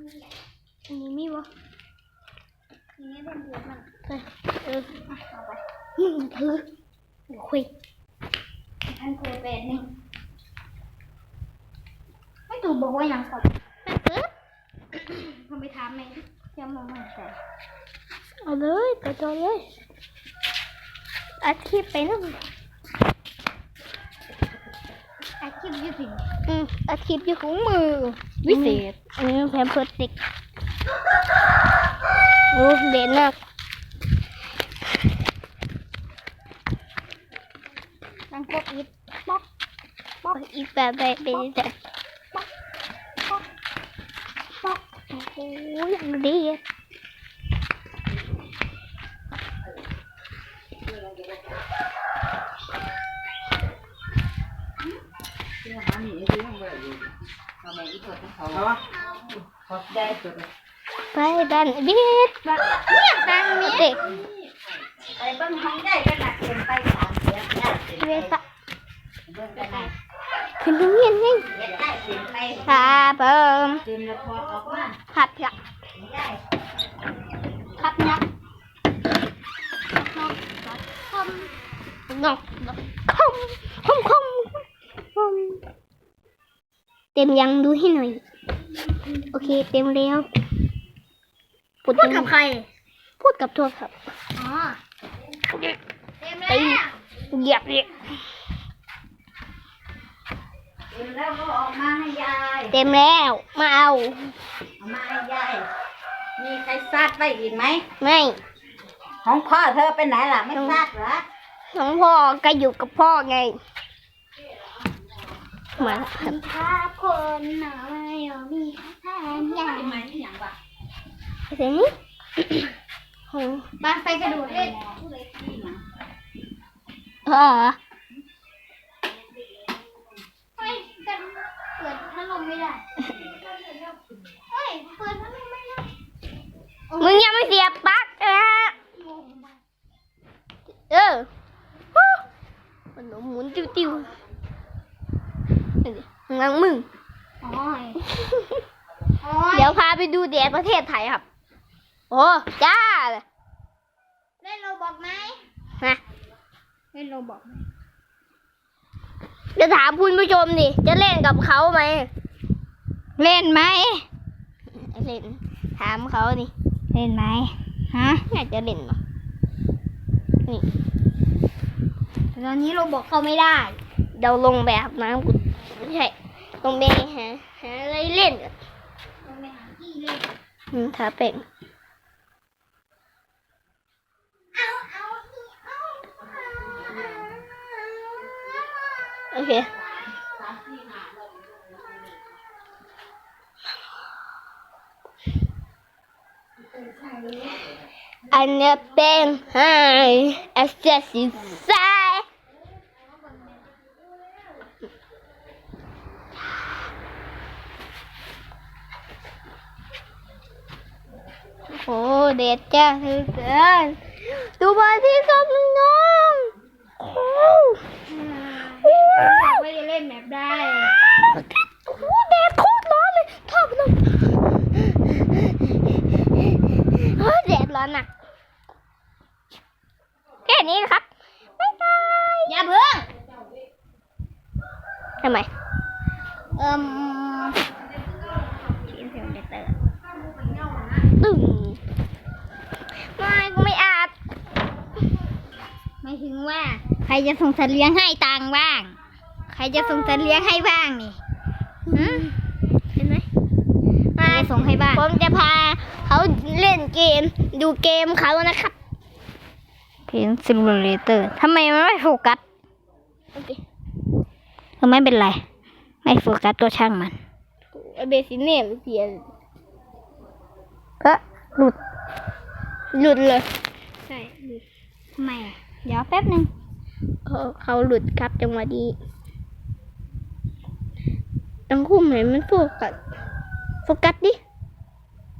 อันนี้มีบ่ทีนี้เป็นเดือนมันเออเออเอาไปมึงถือคุยท่านเคยเป็นนี่ไม่ถูกบอกว่ายังก่อนแม่เปิดทำไปถามไหมยังมองไม่ใช่เอาเลยไปต่อเลยอาชีพไปนั่ง ชีพยืดถึงอืมอาชีพอยู่ของมือ วิเศษอันนี้แพมเพิร์สติกโอ้เด่นมากนังกบอิดป๊อกบอกอีกแบบแบบเป็นแบบป๊อกป๊อกโอ้โหอย่างดีอะ ที่หาหนีที่ยังไม่ได้อยู่ ทำไมอีกคนเขาวะเขาได้จุดไปบ้านบิดบ้านเนี่ยบ้านมีเด็กไปเบิ้งห้องได้ก็หนักเกินไปสามเสียงได้เสียงเวสะเบิ้งกันไหนขึ้นโรงเรียนไงเฮ็ดได้เสียงไปคาเบิ่มเต็มแล้วพอออกมาขับเถอะได้ครับยักษ์คมนอกคมคมคมคมเต็มยังดูให้หน่อย โอเค เต็มแล้วพูดพูดกับใคร พูดกับโทรศัพท์อ๋อเต็มไปแล้วเหยียบเลยเต็มแล้วก็ออกมาให้ยายเต็มแล้วมาเอาเอามาให้ยายมีใครซาดไปอีกไหมไม่ของพ่อเธอไปไหนล่ะไม่ซาดเหรอน้องพ่อก็อยู่กับพ่อไง มาครับถ้าคนหน่อยมีแฟนใหญ่ทำไมนี่อย่างวะเสียงนี้โอ้บ้านไปกระโดดเล่นเออเฮ้ยกันเปิดพัดลมไม่ได้ เฮ้ย เปิดพัดลมไม่ได้ มึงยังไม่เสียบปลั๊กนะงงมากเออฮู้มันหมุนติ้วติ้วนี่ดิ ข้างหลังมึง โอ้ยโอ้ยเดี๋ยวพาไปดูแดดประเทศไทยครับ โอ้จ้าเลยเล่นโรบอกไหมนะเล่นโรบอกไหมจะถามคุณผู้ชมดิ จะเล่นกับเขาไหม เล่นไหม เล่น ถามเขาดิ เล่นไหมฮะน่าจะเล่นมั้งนี่แต่ตอนนี้โรบอกเข้าไม่ได้ เดาลงแบบน้ำกุดไม่ใช่ ลงไปหาหาอะไรเล่นอะลงไปหาที่เล่นอืมถ้าเป็นเอาเอาเอาโอเคอันเนี้ยเป็นไฮเอสเจสิไซโอ้เด็ดจ้าคือเกินดูบอลที่กับน้องโอ้โหไม่ได้เล่นแบบได้โอ้โหแดดโคตรร้อนเลยชอบเลยเฮ้ยแดดร้อนอะแค่นี้นะครับบ๊ายบายอย่าเพิ่งทำไมเอิ่มทีมเสียงเด็กเตอร์ ตึงไม่กูไม่อาจ ไม่ถึง ว่า ใครจะส่งสัตว์เลี้ยงให้ตังค์บ้าง ใครจะส่งสัตว์เลี้ยงให้บ้างนี่ฮะเห็นไหมใครจะส่งให้บ้างผมจะพาเขาเล่นเกม ดูเกมเขานะครับเพนซิมูเลเตอร์ทำไมมันไม่โฟกัสโอเคก็ไม่เป็นไร ไม่โฟกัสตัวช่างมันเบสิเนมเสียก็หลุด หลุดเลย ใช่ หลุดทำไมอะ เดี๋ยวแป๊บหนึ่งเขาเขาหลุดครับจังหวะนี้ต้องคุ้มไหนมันโฟกัสโฟกัสดิ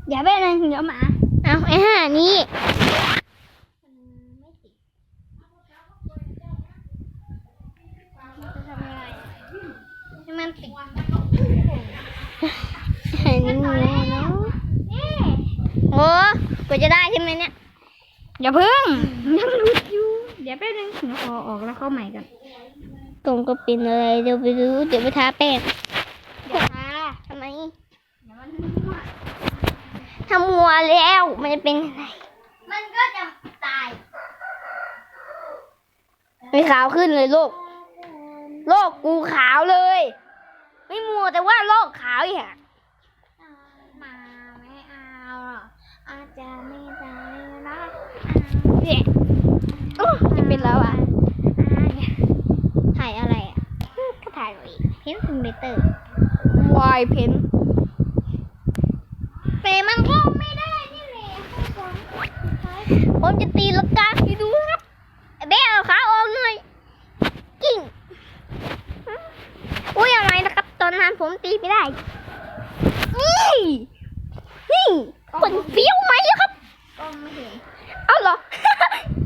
เดี๋ยวแป๊บหนึงเดี๋ยวมาเอาไอ้ห่านี่ให้มันติดไอ้นี่มันเนาะกว่าจะได้ใช่ไหมเนี่ย อย่าเพิ่งยังหลุดอยู่ เดี๋ยวแป๊บนึงหนูขอออกแล้วเข้าใหม่กันตรงก็เป็นอะไรเดี๋ยวไปดูเดี๋ยวไปทาแป้งอย่าทาทำไมเดี๋ยวมันมั่วถ้ามัวแล้วมันจะเป็นอะไร มันก็จะตายไม่ขาวขึ้นเลยโลก โลกกูขาวเลย ไม่มัวแต่ว่าโลกขาวอีกอะมาไม่เอาหรอกอาจจะไม่ได้นะเนี่ยอู้จะ เป็นแล้วอะถ่ายอะไรอะก็ถ่ายหน่อยเพนซิงเบเตอร์วายเพนแต่มันก็ไม่ได้นี่แหละผมจะตีลังกาให้ดูครับไอ้เบ้เอาขาออกหน่อยกิ่งอุ้ยอะไรนะครับ ตอนนั้นผมตีไม่ได้นี่นี่คนเฟี้ยวไหมครับก็ไม่เห็นเอาเหรอแอ